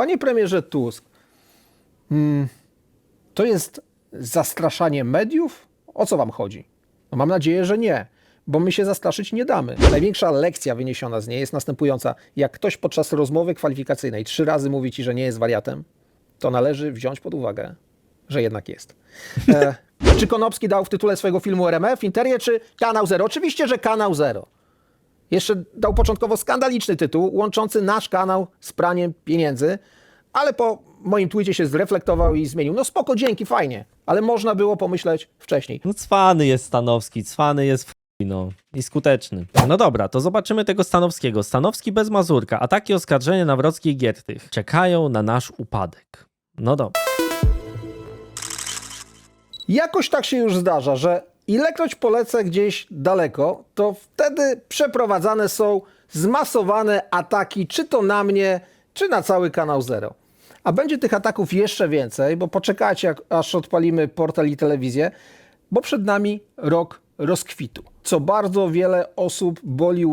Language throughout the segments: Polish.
Panie premierze Tusk, mm, to jest zastraszanie mediów? O co wam chodzi? No mam nadzieję, że nie, bo my się zastraszyć nie damy. Największa lekcja wyniesiona z niej jest następująca. Jak ktoś podczas rozmowy kwalifikacyjnej trzy razy mówi ci, że nie jest wariatem, to należy wziąć pod uwagę, że jednak jest. E, czy Konopski dał w tytule swojego filmu RMF, Interię, czy Kanał Zero? Oczywiście, że Kanał Zero. Jeszcze dał początkowo skandaliczny tytuł, łączący nasz kanał z praniem pieniędzy, ale po moim tweetie się zreflektował i zmienił. No spoko, dzięki, fajnie, ale można było pomyśleć wcześniej. No cwany jest Stanowski, cwany jest w chuj, no i skuteczny. No dobra, to zobaczymy tego Stanowskiego. Stanowski bez Mazurka, ataki oskarżenia Nawrockiej Giertych czekają na nasz upadek. No dobra. Jakoś tak się już zdarza, że ilekroć polecę gdzieś daleko, to wtedy przeprowadzane są zmasowane ataki, czy to na mnie, czy na cały kanał Zero. A będzie tych ataków jeszcze więcej, bo poczekajcie, aż odpalimy portal i telewizję, bo przed nami rok rozkwitu. Co bardzo wiele osób boli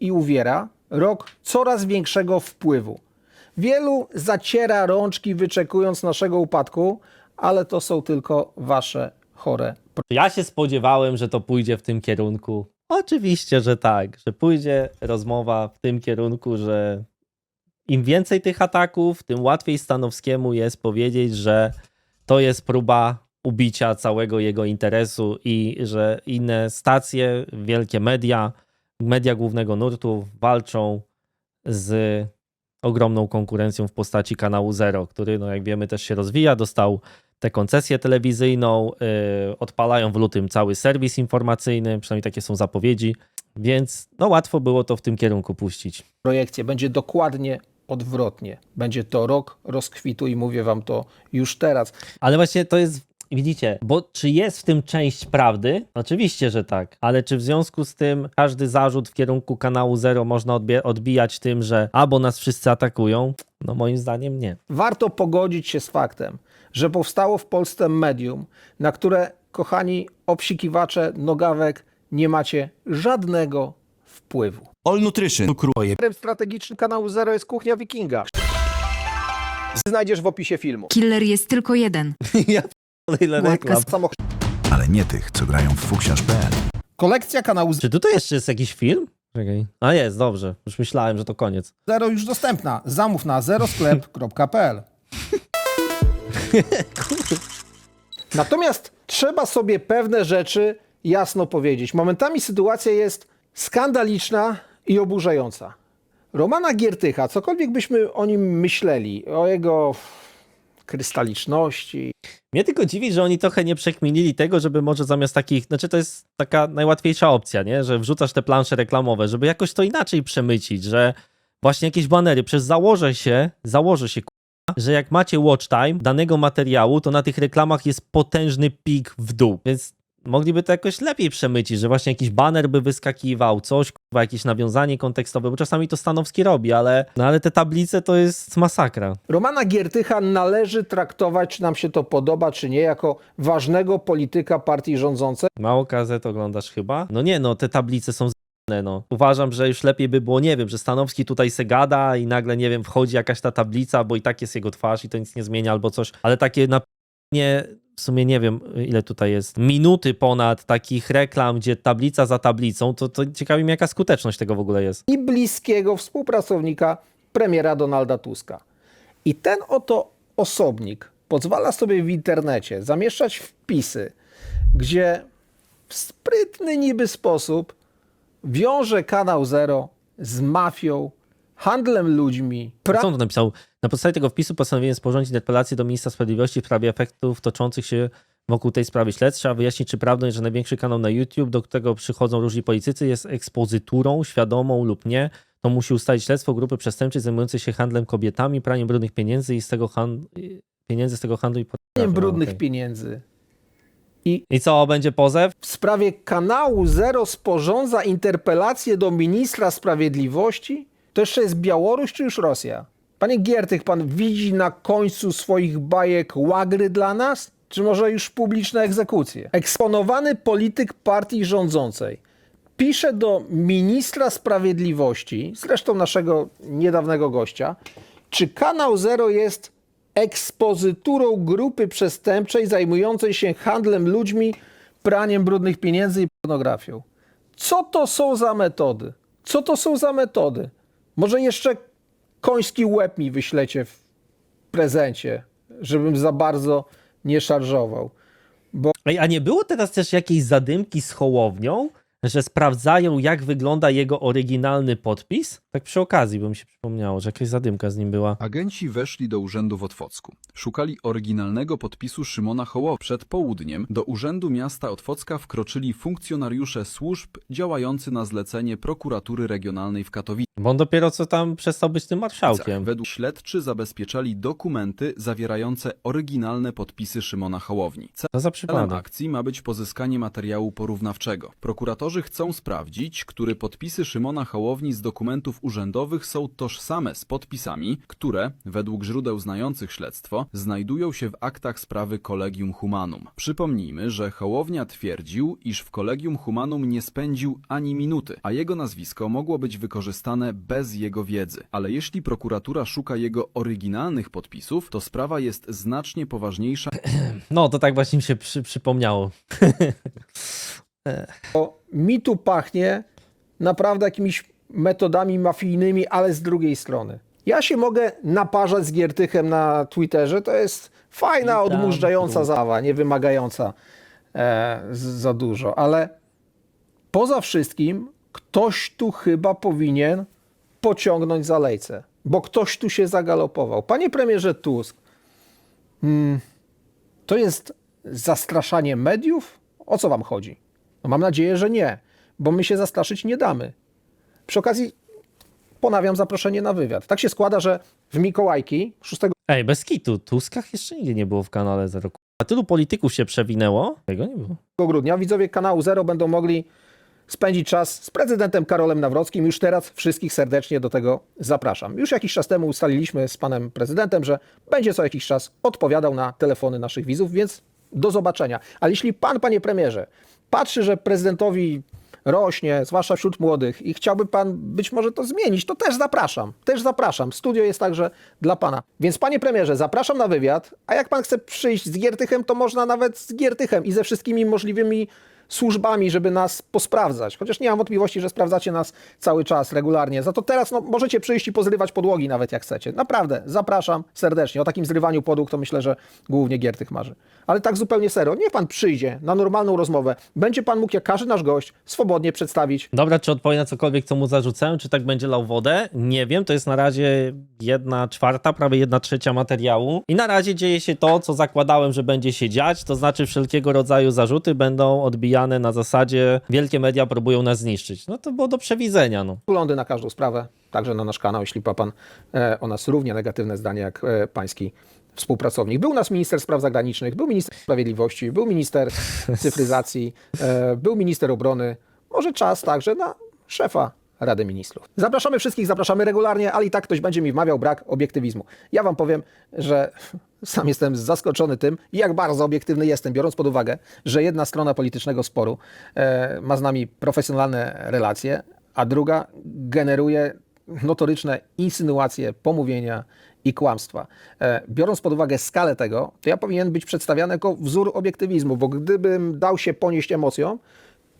i uwiera, rok coraz większego wpływu. Wielu zaciera rączki, wyczekując naszego upadku, ale to są tylko wasze chore Ja się spodziewałem, że to pójdzie w tym kierunku. Oczywiście, że tak, że pójdzie rozmowa w tym kierunku, że im więcej tych ataków, tym łatwiej Stanowskiemu jest powiedzieć, że to jest próba ubicia całego jego interesu i że inne stacje, wielkie media, media głównego nurtu walczą z ogromną konkurencją w postaci kanału Zero, który, no jak wiemy, też się rozwija, dostał tę koncesję telewizyjną, yy, odpalają w lutym cały serwis informacyjny, przynajmniej takie są zapowiedzi, więc no łatwo było to w tym kierunku puścić. projekcje. Będzie dokładnie odwrotnie. Będzie to rok rozkwitu i mówię wam to już teraz. Ale właśnie to jest, widzicie, bo czy jest w tym część prawdy? Oczywiście, że tak, ale czy w związku z tym każdy zarzut w kierunku kanału Zero można odbijać tym, że albo nas wszyscy atakują? No moim zdaniem nie. Warto pogodzić się z faktem, że powstało w Polsce medium, na które, kochani obsikiwacze nogawek, nie macie żadnego wpływu. All Nutrition cukruje Strategiczny kanału Zero jest Kuchnia Wikinga. Znajdziesz w opisie filmu. Killer jest tylko jeden. ja ile reklam. Ale nie tych, co grają w fuksiarz.pl. Kolekcja kanału Czy tutaj jeszcze jest jakiś film? Czekaj. A jest, dobrze. Już myślałem, że to koniec. Zero już dostępna. Zamów na zerosklep.pl. Natomiast trzeba sobie pewne rzeczy jasno powiedzieć. Momentami sytuacja jest skandaliczna i oburzająca. Romana Giertycha, cokolwiek byśmy o nim myśleli, o jego krystaliczności, Mnie tylko dziwi, że oni trochę nie przekminili tego, żeby może zamiast takich, znaczy to jest taka najłatwiejsza opcja, nie? Że wrzucasz te plansze reklamowe, żeby jakoś to inaczej przemycić, że właśnie jakieś banery, przez założę się, założę się, że jak macie watch time danego materiału, to na tych reklamach jest potężny pik w dół, więc mogliby to jakoś lepiej przemycić, że właśnie jakiś baner by wyskakiwał, coś, kurwa, jakieś nawiązanie kontekstowe, bo czasami to Stanowski robi, ale, no ale te tablice to jest masakra. Romana Giertycha należy traktować, czy nam się to podoba, czy nie, jako ważnego polityka partii rządzącej. Mało gazet oglądasz chyba? No nie, no te tablice są no. Uważam, że już lepiej by było, nie wiem, że Stanowski tutaj se gada i nagle, nie wiem, wchodzi jakaś ta tablica, bo i tak jest jego twarz i to nic nie zmienia albo coś, ale takie na nie, w sumie nie wiem, ile tutaj jest, minuty ponad takich reklam, gdzie tablica za tablicą, to, to ciekawi mnie, jaka skuteczność tego w ogóle jest. i bliskiego współpracownika premiera Donalda Tuska. I ten oto osobnik pozwala sobie w internecie zamieszczać wpisy, gdzie w sprytny niby sposób wiąże kanał Zero z mafią, handlem ludźmi, Co on tu napisał? Na podstawie tego wpisu postanowiłem sporządzić interpelację do ministra sprawiedliwości w sprawie efektów toczących się wokół tej sprawy śledztwa. Trzeba wyjaśnić, czy prawdą jest, że największy kanał na YouTube, do którego przychodzą różni politycy, jest ekspozyturą, świadomą lub nie. To musi ustalić śledztwo grupy przestępczej zajmującej się handlem kobietami, praniem brudnych pieniędzy i z tego hand... pieniędzy z tego handlu i praniem brudnych Okej. pieniędzy. I co, będzie pozew? W sprawie kanału Zero sporządza interpelację do ministra sprawiedliwości? To jeszcze jest Białoruś czy już Rosja? Panie Giertych, pan widzi na końcu swoich bajek łagry dla nas? Czy może już publiczne egzekucje? Eksponowany polityk partii rządzącej pisze do ministra sprawiedliwości, zresztą naszego niedawnego gościa, Czy kanał Zero jest ekspozyturą grupy przestępczej zajmującej się handlem ludźmi, praniem brudnych pieniędzy i pornografią? Co to są za metody? Co to są za metody? Może jeszcze koński łeb mi wyślecie w prezencie, żebym za bardzo nie szarżował. Ej, a nie było teraz też jakiejś zadymki z Hołownią, że sprawdzają, jak wygląda jego oryginalny podpis? Tak przy okazji, bo mi się przypomniało, że jakaś zadymka z nim była. Agenci weszli do urzędu w Otwocku. Szukali oryginalnego podpisu Szymona Hołowa. Przed południem do urzędu miasta Otwocka wkroczyli funkcjonariusze służb działający na zlecenie prokuratury regionalnej w Katowicach. Bo on dopiero co tam przestał być tym marszałkiem. Według śledczy zabezpieczali dokumenty zawierające oryginalne podpisy Szymona Hołowni. To za Celem akcji ma być pozyskanie materiału porównawczego. Prokuratorzy chcą sprawdzić, które podpisy Szymona Hołowni z dokumentów urzędowych są tożsame z podpisami, które, według źródeł znających śledztwo, znajdują się w aktach sprawy Collegium Humanum. Przypomnijmy, że Hołownia twierdził, iż w Collegium Humanum nie spędził ani minuty, a jego nazwisko mogło być wykorzystane bez jego wiedzy. Ale jeśli prokuratura szuka jego oryginalnych podpisów, to sprawa jest znacznie poważniejsza No, to tak właśnie mi się przy, przypomniało. Bo mi tu pachnie naprawdę jakimiś metodami mafijnymi, ale z drugiej strony. Ja się mogę naparzać z Giertychem na Twitterze, to jest fajna, odmurzająca tu. zabawa, nie wymagająca e, z, za dużo, ale poza wszystkim ktoś tu chyba powinien pociągnąć za lejce, bo ktoś tu się zagalopował. Panie premierze Tusk, mm, to jest zastraszanie mediów? O co wam chodzi? No mam nadzieję, że nie, bo my się zastraszyć nie damy. Przy okazji ponawiam zaproszenie na wywiad. Tak się składa, że w Mikołajki 6 Ej, bez kitu, Tuskach jeszcze nigdy nie było w kanale Zero. A tylu polityków się przewinęło? Tego nie było. grudnia widzowie kanału Zero będą mogli spędzić czas z prezydentem Karolem Nawrockim. Już teraz wszystkich serdecznie do tego zapraszam. Już jakiś czas temu ustaliliśmy z panem prezydentem, że będzie co jakiś czas odpowiadał na telefony naszych widzów, więc do zobaczenia. Ale jeśli pan, panie premierze, patrzy, że prezydentowi rośnie, zwłaszcza wśród młodych i chciałby pan być może to zmienić, to też zapraszam. Też zapraszam. Studio jest także dla pana. Więc panie premierze, zapraszam na wywiad, a jak pan chce przyjść z Giertychem, to można nawet z Giertychem i ze wszystkimi możliwymi służbami, żeby nas posprawdzać. Chociaż nie mam wątpliwości, że sprawdzacie nas cały czas, regularnie. Za to teraz no, możecie przyjść i pozrywać podłogi nawet jak chcecie. Naprawdę, zapraszam serdecznie. O takim zrywaniu podłóg to myślę, że głównie Giertych marzy. Ale tak zupełnie serio, niech pan przyjdzie na normalną rozmowę. Będzie pan mógł, jak każdy nasz gość, swobodnie przedstawić Dobra, czy odpowie na cokolwiek, co mu zarzucałem, czy tak będzie lał wodę? Nie wiem, to jest na razie jedna czwarta, prawie jedna trzecia materiału. I na razie dzieje się to, co zakładałem, że będzie się dziać, to znaczy wszelkiego rodzaju zarzuty będą odbijane na zasadzie wielkie media próbują nas zniszczyć. No to było do przewidzenia, no. poglądy na każdą sprawę, także na nasz kanał, jeśli ma pan e, o nas równie negatywne zdanie jak e, pański współpracownik. Był u nas minister spraw zagranicznych, był minister sprawiedliwości, był minister cyfryzacji, e, był minister obrony. Może czas także na szefa Rady Ministrów. Zapraszamy wszystkich, zapraszamy regularnie, ale i tak ktoś będzie mi wmawiał brak obiektywizmu. Ja wam powiem, że sam jestem zaskoczony tym, jak bardzo obiektywny jestem, biorąc pod uwagę, że jedna strona politycznego sporu e, ma z nami profesjonalne relacje, a druga generuje notoryczne insynuacje, pomówienia i kłamstwa. E, Biorąc pod uwagę skalę tego, to ja powinien być przedstawiany jako wzór obiektywizmu, bo gdybym dał się ponieść emocjom,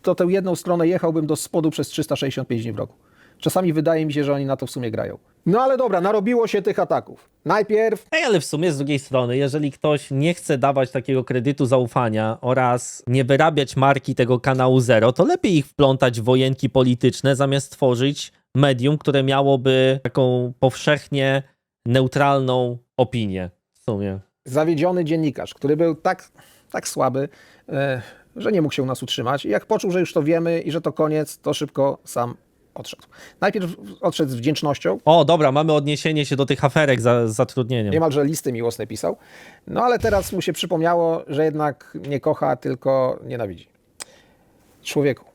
to tę jedną stronę jechałbym do spodu przez 365 dni w roku. Czasami wydaje mi się, że oni na to w sumie grają. No ale dobra, narobiło się tych ataków. Najpierw Ej, ale w sumie z drugiej strony, jeżeli ktoś nie chce dawać takiego kredytu zaufania oraz nie wyrabiać marki tego kanału Zero, to lepiej ich wplątać w wojenki polityczne, zamiast tworzyć medium, które miałoby taką powszechnie neutralną opinię. W sumie. zawiedziony dziennikarz, który był tak, tak słaby, e, że nie mógł się u nas utrzymać. I jak poczuł, że już to wiemy i że to koniec, to szybko sam odszedł. Najpierw odszedł z wdzięcznością, O, dobra, mamy odniesienie się do tych aferek za, z zatrudnieniem. niemalże listy miłosne pisał. No ale teraz mu się przypomniało, że jednak nie kocha, tylko nienawidzi. Człowieku,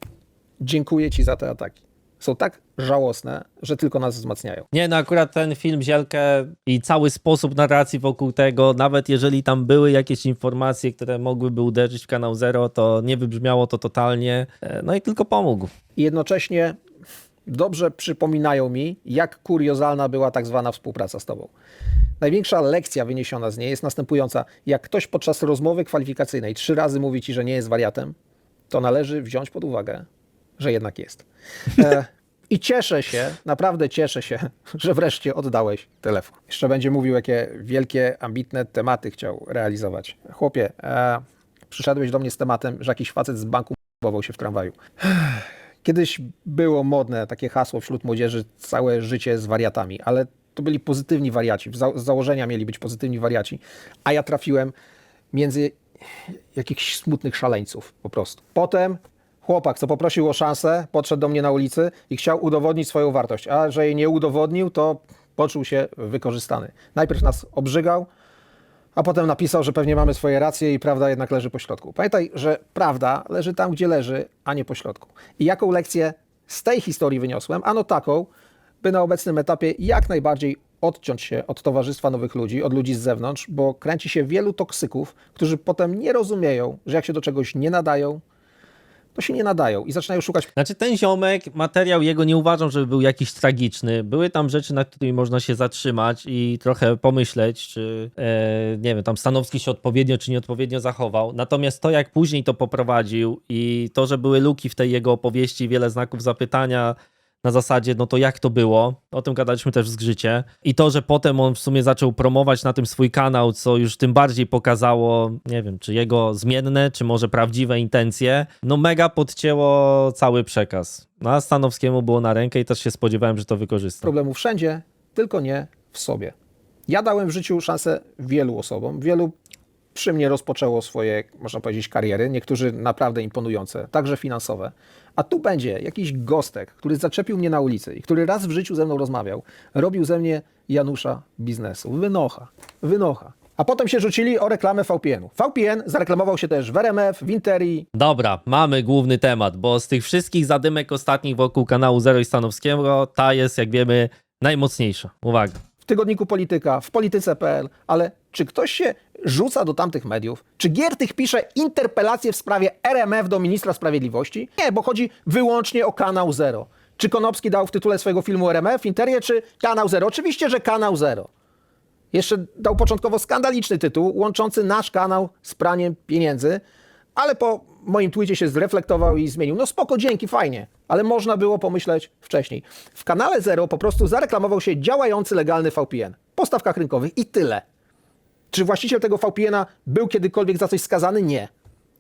dziękuję ci za te ataki. Są tak żałosne, że tylko nas wzmacniają. Nie, no akurat ten film Zielkę i cały sposób narracji wokół tego, nawet jeżeli tam były jakieś informacje, które mogłyby uderzyć w kanał Zero, to nie wybrzmiało to totalnie. E, No i tylko pomógł. I jednocześnie dobrze przypominają mi, jak kuriozalna była tak zwana współpraca z tobą. Największa lekcja wyniesiona z niej jest następująca. Jak ktoś podczas rozmowy kwalifikacyjnej trzy razy mówi ci, że nie jest wariatem, to należy wziąć pod uwagę, że jednak jest. E, I cieszę się, naprawdę cieszę się, że wreszcie oddałeś telefon. Jeszcze będzie mówił, jakie wielkie, ambitne tematy chciał realizować. Chłopie, e, przyszedłeś do mnie z tematem, że jakiś facet z banku bował się w tramwaju. Kiedyś było modne takie hasło wśród młodzieży całe życie z wariatami, ale to byli pozytywni wariaci. Z założenia mieli być pozytywni wariaci, a ja trafiłem między jakichś smutnych szaleńców po prostu. Potem chłopak, co poprosił o szansę, podszedł do mnie na ulicy i chciał udowodnić swoją wartość, a że jej nie udowodnił, to poczuł się wykorzystany. Najpierw nas obrzygał, a potem napisał, że pewnie mamy swoje racje i prawda jednak leży po środku. Pamiętaj, że prawda leży tam, gdzie leży, a nie po środku. I jaką lekcję z tej historii wyniosłem? Ano taką, by na obecnym etapie jak najbardziej odciąć się od towarzystwa nowych ludzi, od ludzi z zewnątrz, bo kręci się wielu toksyków, którzy potem nie rozumieją, że jak się do czegoś nie nadają, to się nie nadają i zaczynają szukać Znaczy ten ziomek, materiał jego nie uważam, żeby był jakiś tragiczny. Były tam rzeczy, nad którymi można się zatrzymać i trochę pomyśleć, czy e, nie wiem, tam Stanowski się odpowiednio czy nieodpowiednio zachował. Natomiast to, jak później to poprowadził i to, że były luki w tej jego opowieści, wiele znaków zapytania na zasadzie, no to jak to było? O tym gadaliśmy też w zgrzycie. I to, że potem on w sumie zaczął promować na tym swój kanał, co już tym bardziej pokazało, nie wiem, czy jego zmienne, czy może prawdziwe intencje, no mega podcięło cały przekaz. No a Stanowskiemu było na rękę i też się spodziewałem, że to wykorzysta. problemów wszędzie, tylko nie w sobie. Ja dałem w życiu szansę wielu osobom. Wielu przy mnie rozpoczęło swoje, można powiedzieć, kariery. Niektórzy naprawdę imponujące, także finansowe. A tu będzie jakiś gostek, który zaczepił mnie na ulicy i który raz w życiu ze mną rozmawiał. Robił ze mnie Janusza biznesu. Wynocha, wynocha. A potem się rzucili o reklamę VPN-u. VPN zareklamował się też w RMF, w Interi, Dobra, mamy główny temat, bo z tych wszystkich zadymek ostatnich wokół kanału Zero i Stanowskiego, ta jest, jak wiemy, najmocniejsza. Uwaga. w tygodniku Polityka, w polityce.pl, ale czy ktoś się rzuca do tamtych mediów? Czy Giertych pisze interpelację w sprawie RMF do ministra sprawiedliwości? Nie, bo chodzi wyłącznie o kanał Zero. Czy Konopski dał w tytule swojego filmu RMF, Interię, czy kanał Zero? Oczywiście, że kanał Zero. Jeszcze dał początkowo skandaliczny tytuł, łączący nasz kanał z praniem pieniędzy, ale po moim tweetie się zreflektował i zmienił. No spoko, dzięki, fajnie, ale można było pomyśleć wcześniej. W kanale Zero po prostu zareklamował się działający legalny VPN po stawkach rynkowych i tyle. Czy właściciel tego VPN-a był kiedykolwiek za coś skazany? Nie.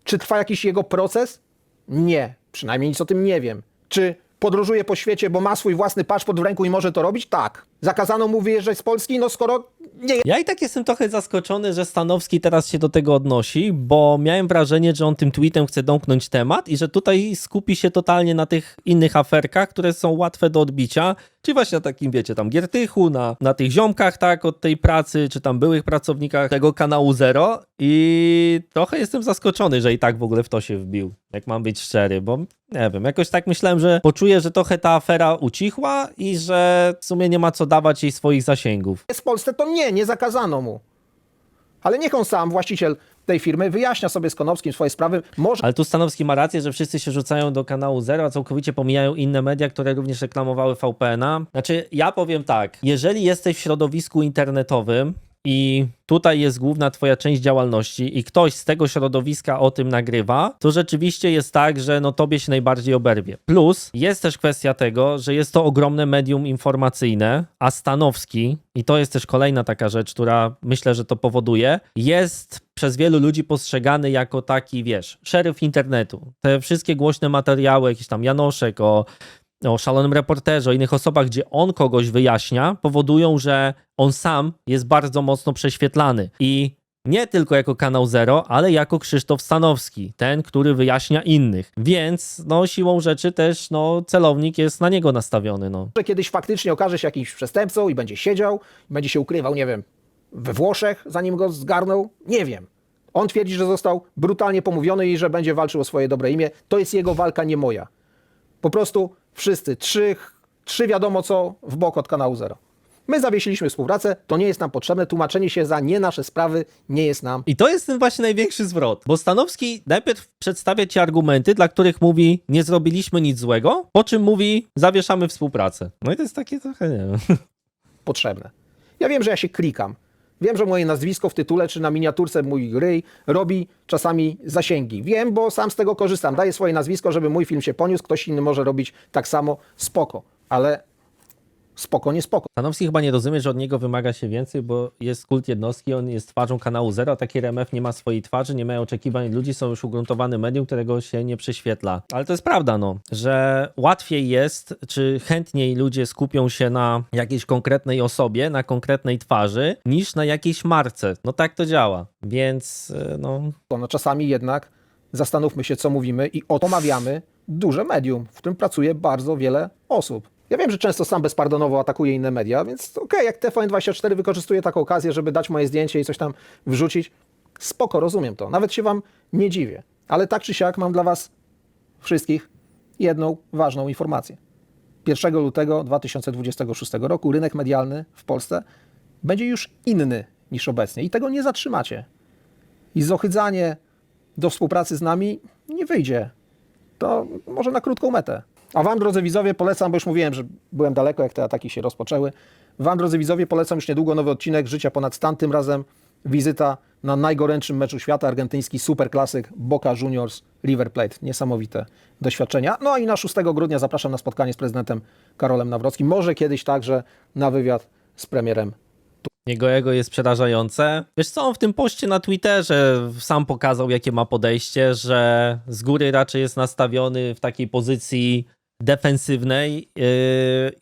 Czy trwa jakiś jego proces? Nie. Przynajmniej nic o tym nie wiem. Czy podróżuje po świecie, bo ma swój własny paszport w ręku i może to robić? Tak. Zakazano mu wyjeżdżać z Polski? No skoro nie Ja i tak jestem trochę zaskoczony, że Stanowski teraz się do tego odnosi, bo miałem wrażenie, że on tym tweetem chce domknąć temat i że tutaj skupi się totalnie na tych innych aferkach, które są łatwe do odbicia, czyli właśnie na takim, wiecie, tam Giertychu, na, na tych ziomkach, tak, od tej pracy, czy tam byłych pracownikach tego kanału Zero i trochę jestem zaskoczony, że i tak w ogóle w to się wbił, jak mam być szczery, bo nie wiem, jakoś tak myślałem, że poczuję, że trochę ta afera ucichła i że w sumie nie ma co dawać jej swoich zasięgów. jest w Polsce, to nie, nie zakazano mu. Ale niech on sam, właściciel tej firmy, wyjaśnia sobie z Konopskim swoje sprawy. Może Ale tu Stanowski ma rację, że wszyscy się rzucają do kanału Zero, a całkowicie pomijają inne media, które również reklamowały VPN-a. Znaczy, ja powiem tak, jeżeli jesteś w środowisku internetowym i tutaj jest główna twoja część działalności i ktoś z tego środowiska o tym nagrywa, to rzeczywiście jest tak, że no tobie się najbardziej oberwie. Plus jest też kwestia tego, że jest to ogromne medium informacyjne, a Stanowski, i to jest też kolejna taka rzecz, która myślę, że to powoduje, jest przez wielu ludzi postrzegany jako taki, wiesz, szeryf internetu. Te wszystkie głośne materiały, jakieś tam Janoszek o o szalonym reporterze, o innych osobach, gdzie on kogoś wyjaśnia, powodują, że on sam jest bardzo mocno prześwietlany. I nie tylko jako kanał Zero, ale jako Krzysztof Stanowski, ten, który wyjaśnia innych. Więc no, siłą rzeczy też no, celownik jest na niego nastawiony. No. kiedyś faktycznie okaże się jakimś przestępcą i będzie siedział, będzie się ukrywał, nie wiem, we Włoszech, zanim go zgarnął. Nie wiem. On twierdzi, że został brutalnie pomówiony i że będzie walczył o swoje dobre imię. To jest jego walka, nie moja. Po prostu wszyscy, trzy, trzy wiadomo co w bok od kanału Zero. My zawiesiliśmy współpracę, to nie jest nam potrzebne, tłumaczenie się za nie nasze sprawy nie jest nam I to jest ten właśnie największy zwrot, bo Stanowski najpierw przedstawia ci argumenty, dla których mówi, nie zrobiliśmy nic złego, po czym mówi, zawieszamy współpracę. No i to jest takie trochę, nie wiem. potrzebne. Ja wiem, że ja się klikam. Wiem, że moje nazwisko w tytule czy na miniaturce mój ryj robi czasami zasięgi. Wiem, bo sam z tego korzystam. Daję swoje nazwisko, żeby mój film się poniósł. Ktoś inny może robić tak samo. Spoko. Ale spoko, nie spoko. Stanowski chyba nie rozumie, że od niego wymaga się więcej, bo jest kult jednostki, on jest twarzą kanału Zero, a taki RMF nie ma swojej twarzy, nie mają oczekiwań ludzi, są już ugruntowane medium, którego się nie prześwietla. Ale to jest prawda, no, że łatwiej jest, czy chętniej ludzie skupią się na jakiejś konkretnej osobie, na konkretnej twarzy, niż na jakiejś marce. No tak to działa, więc e, no... No czasami jednak zastanówmy się, co mówimy i omawiamy duże medium, w którym pracuje bardzo wiele osób. Ja wiem, że często sam bezpardonowo atakuję inne media, więc okej, jak TVN24 wykorzystuje taką okazję, żeby dać moje zdjęcie i coś tam wrzucić, spoko, rozumiem to. Nawet się wam nie dziwię. Ale tak czy siak mam dla was wszystkich jedną ważną informację. 1 lutego 2026 roku rynek medialny w Polsce będzie już inny niż obecnie i tego nie zatrzymacie. I zohydzanie do współpracy z nami nie wyjdzie. To może na krótką metę. A wam, drodzy widzowie, polecam, bo już mówiłem, że byłem daleko, jak te ataki się rozpoczęły. Wam, drodzy widzowie, polecam już niedługo nowy odcinek Życia ponad stan. Tym razem wizyta na najgorętszym meczu świata, argentyński superklasyk Boca Juniors River Plate. Niesamowite doświadczenia. No i na 6 grudnia zapraszam na spotkanie z prezydentem Karolem Nawrockim. Może kiedyś także na wywiad z premierem Jego ego jest przerażające. Wiesz co, on w tym poście na Twitterze sam pokazał, jakie ma podejście, że z góry raczej jest nastawiony w takiej pozycji defensywnej yy,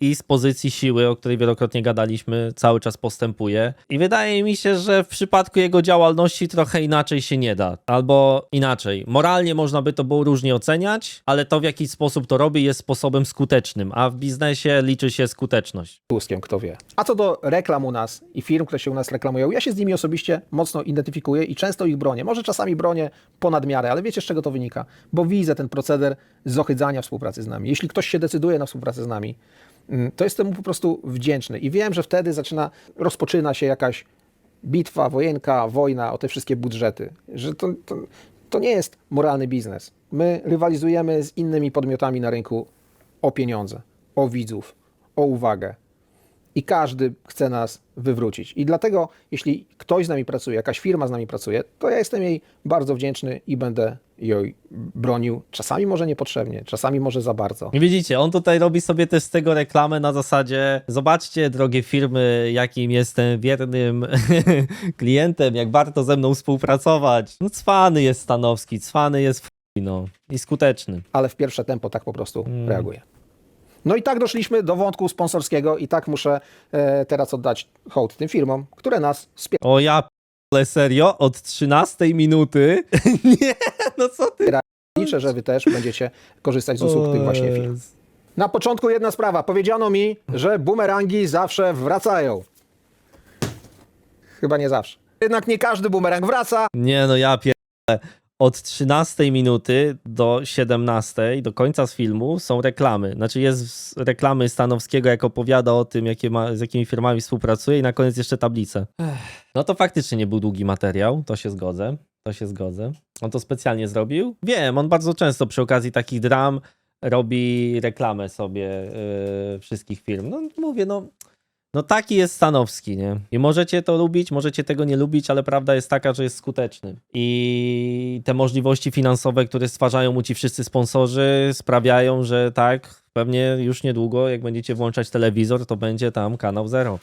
i z pozycji siły, o której wielokrotnie gadaliśmy, cały czas postępuje. I wydaje mi się, że w przypadku jego działalności trochę inaczej się nie da. Albo inaczej. Moralnie można by to było różnie oceniać, ale to w jaki sposób to robi jest sposobem skutecznym, a w biznesie liczy się skuteczność. Tuskiem, kto wie. A co do reklam u nas i firm, które się u nas reklamują, ja się z nimi osobiście mocno identyfikuję i często ich bronię. Może czasami bronię ponad miarę, ale wiecie z czego to wynika? Bo widzę ten proceder zohydzania współpracy z nami. Jeśli ktoś się decyduje na współpracę z nami, mm, to jestem mu po prostu wdzięczny. I wiem, że wtedy zaczyna, rozpoczyna się jakaś bitwa, wojenka, wojna o te wszystkie budżety. Że to, to, to nie jest moralny biznes. My rywalizujemy z innymi podmiotami na rynku o pieniądze, o widzów, o uwagę. I każdy chce nas wywrócić. I dlatego, jeśli ktoś z nami pracuje, jakaś firma z nami pracuje, to ja jestem jej bardzo wdzięczny i będę jej bronił. Czasami może niepotrzebnie, czasami może za bardzo. I widzicie, on tutaj robi sobie też z tego reklamę na zasadzie zobaczcie, drogie firmy, jakim jestem wiernym klientem, jak warto ze mną współpracować. No cwany jest Stanowski, cwany jest no i skuteczny. ale w pierwsze tempo tak po prostu reaguje. No i tak doszliśmy do wątku sponsorskiego i tak muszę e, teraz oddać hołd tym firmom, które nas wspierają. O ja ale serio? Od 13 minuty? Nie, no co ty? Liczę, że wy też będziecie korzystać z usług tych właśnie firm. Na początku jedna sprawa. Powiedziano mi, że bumerangi zawsze wracają. Chyba nie zawsze. Jednak nie każdy bumerang wraca. Nie no, ja pierdolę. Od 13 minuty do 17, do końca z filmu są reklamy. Znaczy jest reklamy Stanowskiego, jak opowiada o tym, jakie ma, z jakimi firmami współpracuje i na koniec jeszcze tablice. No to faktycznie nie był długi materiał, to się zgodzę. To się zgodzę. On to specjalnie zrobił? Wiem, on bardzo często przy okazji takich dram robi reklamę sobie yy, wszystkich firm. No mówię, no no taki jest Stanowski, nie? I możecie to lubić, możecie tego nie lubić, ale prawda jest taka, że jest skuteczny. I te możliwości finansowe, które stwarzają mu ci wszyscy sponsorzy, sprawiają, że tak, pewnie już niedługo, jak będziecie włączać telewizor, to będzie tam kanał Zero.